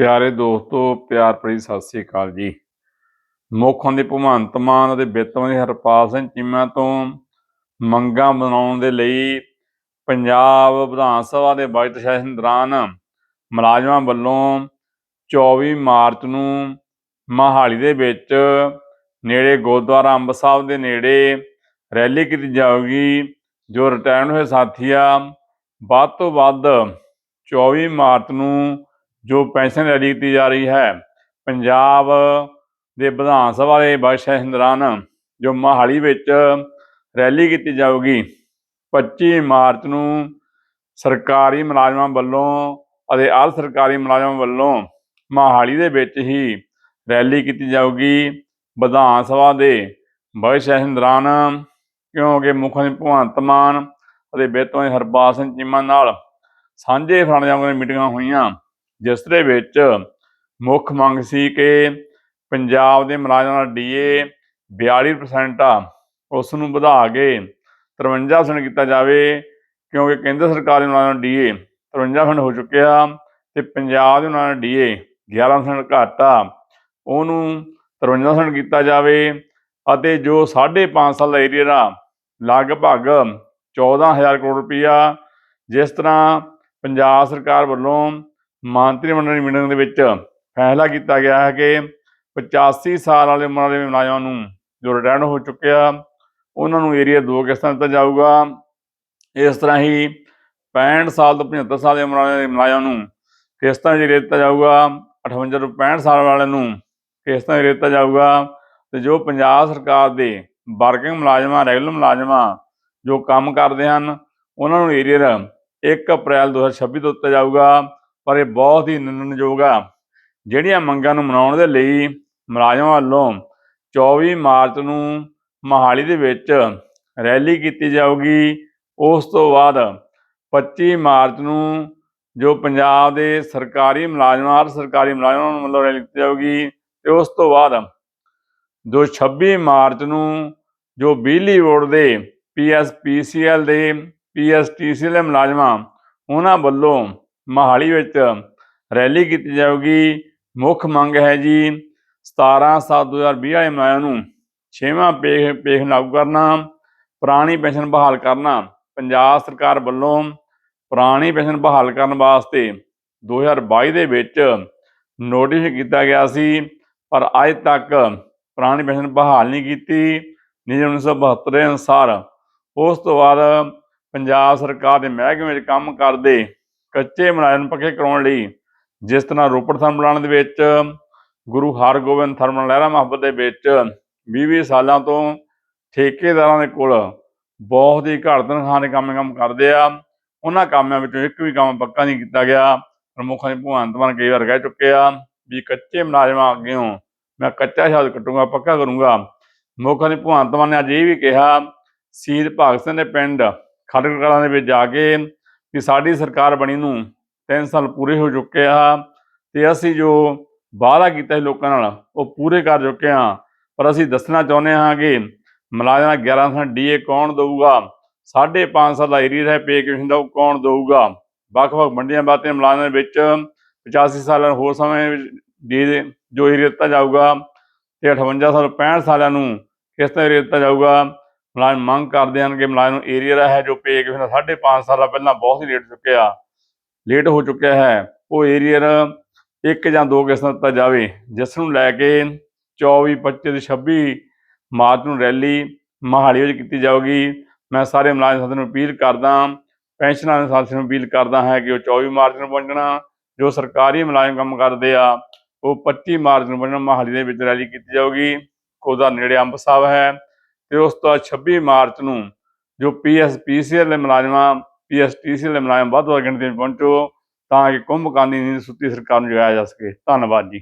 ਪਿਆਰੇ ਦੋਸਤੋ, ਪਿਆਰ ਭਰੀ ਸਤਿ ਸ੍ਰੀ ਅਕਾਲ ਜੀ। ਮੁੱਖ ਦੇ ਭਗਵੰਤ ਮਾਨ ਅਤੇ ਵਿੱਤ ਮੰਤਰੀ ਹਰਪਾਲ ਸਿੰਘ ਚੀਮਾ ਤੋਂ ਮੰਗਾਂ ਬਣਾਉਣ ਦੇ ਲਈ ਪੰਜਾਬ ਵਿਧਾਨ ਸਭਾ ਦੇ ਬਜਟ ਸੈਸ਼ਨ ਦੌਰਾਨ ਮੁਲਾਜ਼ਮਾਂ ਵੱਲੋਂ 24 ਮਾਰਚ ਨੂੰ ਮਹਾਲੀ ਦੇ ਵਿੱਚ ਨੇੜੇ ਗੁਰਦੁਆਰਾ ਅੰਬ ਸਾਹਿਬ ਦੇ ਨੇੜੇ ਰੈਲੀ ਕੀਤੀ ਜਾਊਗੀ, ਜੋ ਰਿਟਾਇਰ ਹੋਏ ਸਾਥੀ ਆ ਵੱਧ ਤੋਂ ਵੱਧ 24 ਮਾਰਚ ਨੂੰ ਜੋ ਪੈਨਸ਼ਨ ਰੈਲੀ ਕੀਤੀ ਜਾ ਰਹੀ ਹੈ, ਪੰਜਾਬ ਦੇ ਵਿਧਾਨ ਸਭਾ ਦੇ ਬਜਟ ਸੈਸ਼ਨ ਦੌਰਾਨ ਜੋ ਮਹਾਲੀ ਵਿੱਚ ਰੈਲੀ ਕੀਤੀ ਜਾਊਗੀ 25 ਮਾਰਚ ਨੂੰ ਸਰਕਾਰੀ ਮੁਲਾਜ਼ਮਾਂ ਵੱਲੋਂ ਅਤੇ ਅਰਧ ਸਰਕਾਰੀ ਮੁਲਾਜ਼ਮਾਂ ਵੱਲੋਂ ਮਹਾਲੀ ਦੇ ਵਿੱਚ ਹੀ ਰੈਲੀ ਕੀਤੀ ਜਾਊਗੀ। ਵਿਧਾਨ ਸਭਾ ਦੇ ਬਜਟ ਸੈਸ਼ਨ ਦੌਰਾਨ ਕਿਉਂਕਿ ਮੁੱਖ ਮੰਤਰੀ ਭਗਵੰਤ ਮਾਨ ਅਤੇ ਵਿੱਤ ਹਰਪਾਲ ਸਿੰਘ ਚੀਮਾ ਨਾਲ ਸਾਂਝੇ ਫਰੰਟ ਦੀਆਂ ਮੀਟਿੰਗਾਂ ਹੋਈਆਂ। ਜਿਸ ਦੇ ਵਿੱਚ ਮੁੱਖ ਮੰਗ ਸੀ ਕਿ ਪੰਜਾਬ ਦੇ ਮੁਲਾਜ਼ਮਾਂ ਦਾ ਡੀਏ 42% ਆ ਉਸ ਨੂੰ ਵਧਾ ਕੇ 53% ਕੀਤਾ ਜਾਵੇ, ਕਿਉਂਕਿ ਕੇਂਦਰ ਸਰਕਾਰ ਦੇ ਮੁਲਾਜ਼ਮਾਂ ਦਾ ਡੀਏ 53% ਹੋ ਚੁੱਕਿਆ ਤੇ ਪੰਜਾਬ ਦੇ ਮੁਲਾਜ਼ਮਾਂ ਦਾ ਡੀਏ 11% ਘੱਟ ਆ, ਉਹਨੂੰ 53% ਕੀਤਾ ਜਾਵੇ ਅਤੇ ਜੋ 5.5 ਸਾਲ ਦਾ ਏਰੀਆ ਦਾ ਲਗਭਗ 14000 ਕਰੋੜ ਰੁਪਈਆ ਜਿਸ ਤਰ੍ਹਾਂ ਪੰਜਾਬ ਸਰਕਾਰ ਵੱਲੋਂ ਮੰਤਰੀ ਮੰਡਲ ਦੀ ਮੀਟਿੰਗ ਦੇ ਵਿੱਚ ਫੈਸਲਾ ਕੀਤਾ ਗਿਆ ਹੈ ਕਿ 85 ਸਾਲ ਵਾਲੇ ਉਮਰ ਦੇ ਮੁਲਾਜ਼ਮਾਂ ਨੂੰ ਜੋ ਰਿਟਾਇਰ ਹੋ ਚੁੱਕਿਆ ਉਹਨਾਂ ਨੂੰ ਏਰੀਆ ਦੋ ਕਿਸ਼ਤਾਂ ਦਿੱਤਾ ਜਾਊਗਾ। ਇਸ ਤਰ੍ਹਾਂ ਹੀ 65 ਸਾਲ ਤੋਂ 75 ਸਾਲ ਦੇ ਉਮਰ ਵਾਲੇ ਮੁਲਾਜ਼ਮਾਂ ਨੂੰ ਕਿਸ਼ਤਾਂ ਵਿੱਚ ਦਿੱਤਾ ਜਾਊਗਾ 58 ਤੋਂ 65 ਸਾਲ ਵਾਲਿਆਂ ਨੂੰ ਕਿਸ਼ਤਾਂ ਵਿੱਚ ਦਿੱਤਾ ਜਾਊਗਾ ਤੇ ਜੋ ਪੰਜਾਬ ਸਰਕਾਰ ਦੇ ਵਰਕਿੰਗ ਮੁਲਾਜ਼ਮਾਂ ਰੈਗੂਲਰ ਮੁਲਾਜ਼ਮਾਂ ਜੋ ਕੰਮ ਕਰਦੇ ਹਨ, ਉਹਨਾਂ ਨੂੰ ਏਰੀਅਰ 1 ਅਪ੍ਰੈਲ 2026 ਤੋਂ ਦਿੱਤਾ ਜਾਊਗਾ। ਪਰ ਇਹ ਬਹੁਤ ਹੀ ਨਿੰਦਣਯੋਗ ਆ। ਜਿਹੜੀਆਂ ਮੰਗਾਂ ਨੂੰ ਮਨਾਉਣ ਦੇ ਲਈ ਮੁਲਾਜ਼ਮਾਂ ਵੱਲੋਂ 24 ਮਾਰਚ ਨੂੰ ਮਹਾਲੀ ਦੇ ਵਿੱਚ ਰੈਲੀ ਕੀਤੀ ਜਾਊਗੀ, ਉਸ ਤੋਂ ਬਾਅਦ 25 ਮਾਰਚ ਨੂੰ ਜੋ ਪੰਜਾਬ ਦੇ ਸਰਕਾਰੀ ਮੁਲਾਜ਼ਮਾਂ, ਹਰ ਸਰਕਾਰੀ ਮੁਲਾਜ਼ਮਾਂ ਨੂੰ ਵੱਲੋਂ ਰੈਲੀ ਕੀਤੀ ਜਾਊਗੀ ਤੇ ਉਸ ਤੋਂ ਬਾਅਦ ਜੋ 26 ਮਾਰਚ ਨੂੰ ਜੋ ਬਿਜਲੀ ਬੋਰਡ ਦੇ ਪੀਐਸਪੀਸੀਐਲ ਦੇ, ਪੀਐਸਟੀਸੀਐਲ ਦੇ ਮੁਲਾਜ਼ਮਾਂ, ਉਹਨਾਂ ਵੱਲੋਂ ਮਹਾਲੀ ਵਿੱਚ ਰੈਲੀ ਕੀਤੀ ਜਾਊਗੀ। ਮੁੱਖ ਮੰਗ ਹੈ ਜੀ 17 7 2020 ਵਾਲੇ ਮੁਲਾਜ਼ਮਾਂ ਨੂੰ ਛੇਵਾਂ ਪੇ ਪੇਖ ਲਾਗੂ ਕਰਨਾ, ਪੁਰਾਣੀ ਪੈਨਸ਼ਨ ਬਹਾਲ ਕਰਨਾ। ਪੰਜਾਬ ਸਰਕਾਰ ਵੱਲੋਂ ਪੁਰਾਣੀ ਪੈਨਸ਼ਨ ਬਹਾਲ ਕਰਨ ਵਾਸਤੇ 2022 ਦੇ ਵਿੱਚ ਨੋਟਿਸ ਕੀਤਾ ਗਿਆ ਸੀ, ਪਰ ਅੱਜ ਤੱਕ ਪੁਰਾਣੀ ਪੈਨਸ਼ਨ ਬਹਾਲ ਨਹੀਂ ਕੀਤੀ। ਨਿਯਮ 1972 ਦੇ ਅਨੁਸਾਰ ਉਸ ਤੋਂ ਬਾਅਦ ਪੰਜਾਬ ਸਰਕਾਰ ਦੇ ਮਹਿਕਮੇ ਵਿੱਚ ਕੰਮ ਕਰਦੇ ਕੱਚੇ ਮੁਲਾਜ਼ਮ ਪੱਕੇ ਕਰਾਉਣ ਲਈ, ਜਿਸ ਤਰ੍ਹਾਂ ਰੋਪੜ ਥਰਮਲ ਦੇ ਵਿੱਚ, ਗੁਰੂ ਹਰਗੋਬਿੰਦ ਥਰਮਲ ਲਹਿਰਾ ਮੁਹੱਬਤ ਦੇ ਵਿੱਚ 20-20 ਸਾਲਾਂ ਤੋਂ ਠੇਕੇਦਾਰਾਂ ਦੇ ਕੋਲ ਬਹੁਤ ਹੀ ਘੱਟ ਤਨਖਾਹ ਦੇ ਕੰਮ ਕੰਮ ਕਰਦੇ ਆ। ਉਹਨਾਂ ਕੰਮਾਂ ਵਿੱਚੋਂ ਇੱਕ ਵੀ ਕੰਮ ਪੱਕਾ ਨਹੀਂ ਕੀਤਾ ਗਿਆ। ਪ੍ਰਮੁੱਖਾਂ ਦੀ ਭਗਵੰਤ ਮਾਨ ਕਈ ਵਾਰ ਕਹਿ ਚੁੱਕੇ ਆ ਵੀ ਕੱਚੇ ਮੁਲਾਜ਼ਮਾਂ ਅੱਗੇੋਂ ਮੈਂ ਕੱਚਾ ਸ਼ਬਦ ਕੱਟੂੰਗਾ, ਪੱਕਾ ਕਰੂੰਗਾ। ਮੁੱਖ ਮੰਤਰੀ ਭਗਵੰਤ ਮਾਨ ਨੇ ਅੱਜ ਇਹ ਵੀ ਕਿਹਾ ਸ਼ਹੀਦ ਭਗਤ ਸਿੰਘ ਦੇ ਪਿੰਡ ਖੜਕ ਦੇ ਵਿੱਚ ਜਾ ਕੇ ਕਿ ਸਾਡੀ ਸਰਕਾਰ ਬਣੀ ਨੂੰ 3 ਸਾਲ ਪੂਰੇ ਹੋ ਚੁੱਕੇ ਆ ਤੇ ਅਸੀਂ ਜੋ ਵਾਅਦਾ ਕੀਤਾ ਸੀ ਲੋਕਾਂ ਨਾਲ, ਉਹ ਪੂਰੇ ਕਰ ਚੁੱਕੇ ਹਾਂ ਪਰ ਅਸੀਂ ਦੱਸਣਾ ਚਾਹੁੰਦੇ ਹਾਂ ਕਿ ਮੁਲਾਜ਼ਮਾਂ 1100 ਡੀਏ ਕੌਣ ਦਊਗਾ? 5.5 ਸਾਲ ਦਾ ਏਰੀਆ ਹੈ ਪੇ ਕਮਿਸ਼ਨ ਦਾ ਉਹ ਕੌਣ ਦੇਊਗਾ? ਵੱਖ-ਵੱਖ ਮੰਡੀਆਂ ਬਾਤੇ ਮੁਲਾਜ਼ਮਾਂ ਦੇ ਵਿੱਚ 85 ਸਾਲਾਂ ਹੋਰ ਸਮੇਂ ਵਿੱਚ ਡੀ ਜੋ ਏਰੀਆ ਦਿੱਤਾ ਜਾਊਗਾ ਤੇ 58 ਸਾਲ 65 ਸਾਲਾਂ ਨੂੰ ਕਿਸ ਤਰ੍ਹਾਂ ਏਰੀਆ ਦਿੱਤਾ ਜਾਊਗਾ? ਮੁਲਾਜ਼ਮ ਮੰਗ ਕਰਦੇ ਹਨ ਕਿ ਮੁਲਾਜ਼ਮ ਨੂੰ ਏਰੀਆ ਹੈ ਜੋ ਪੇ ਕਿਸੇ ਦਾ 5.5 ਸਾਲਾਂ ਪਹਿਲਾਂ ਬਹੁਤ ਹੀ ਲੇਟ ਚੁੱਕਿਆ। ਲੇਟ ਹੋ ਚੁੱਕਿਆ ਹੈ। ਉਹ ਏਰੀਅਰ ਇੱਕ ਜਾਂ ਦੋ ਕਿਸਮਾਂ ਦਿੱਤਾ ਜਾਵੇ। ਜਿਸ ਨੂੰ ਲੈ ਕੇ 24 25 ਤੇ 26 ਮਾਰਚ ਨੂੰ ਰੈਲੀ ਮਹਾਲੀ ਵਿੱਚ ਕੀਤੀ ਜਾਊਗੀ। ਮੈਂ ਸਾਰੇ ਮੁਲਾਜ਼ਮ ਸਾਥੀਆਂ ਨੂੰ ਅਪੀਲ ਕਰਦਾ, ਪੈਨਸ਼ਨਾਂ ਦੇ ਸਾਥੀਆਂ ਨੂੰ ਅਪੀਲ ਕਰਦਾ ਹੈ ਕਿ ਉਹ 24 ਮਾਰਚ ਨੂੰ ਪਹੁੰਚਣਾ ਜੋ ਸਰਕਾਰੀ ਮੁਲਾਜ਼ਮ ਕੰਮ ਕਰਦੇ ਆ, ਉਹ 25 ਮਾਰਚ ਨੂੰ ਪਹੁੰਚਣਾ ਮਹਾਲੀ ਦੇ ਵਿੱਚ ਰੈਲੀ ਕੀਤੀ ਜਾਊਗੀ। ਉਹਦਾ ਨੇੜੇ ਅੰਬ ਸਾਹਿਬ ਹੈ। ਤੇ ਉਸ ਤੋਂ ਬਾਅਦ 26 ਮਾਰਚ ਨੂੰ ਜੋ ਪੀਐਸਪੀਸੀਐਲ ਦੇ ਮੁਲਾਜ਼ਮਾਂ ਪੀਐਸਟੀਸੀਐਲ ਦੇ ਮੁਲਾਜ਼ਮ ਵੱਧ ਵੱਧ ਗਿਣਤੀ ਵਿੱਚ ਪਹੁੰਚੋ, ਤਾਂ ਕਿ ਕੁੰਭਕਾਨੀ ਨੀਂਦ ਸੁੱਤੀ ਸਰਕਾਰ ਨੂੰ ਜਗਾਇਆ ਜਾ ਸਕੇ। ਧੰਨਵਾਦ ਜੀ।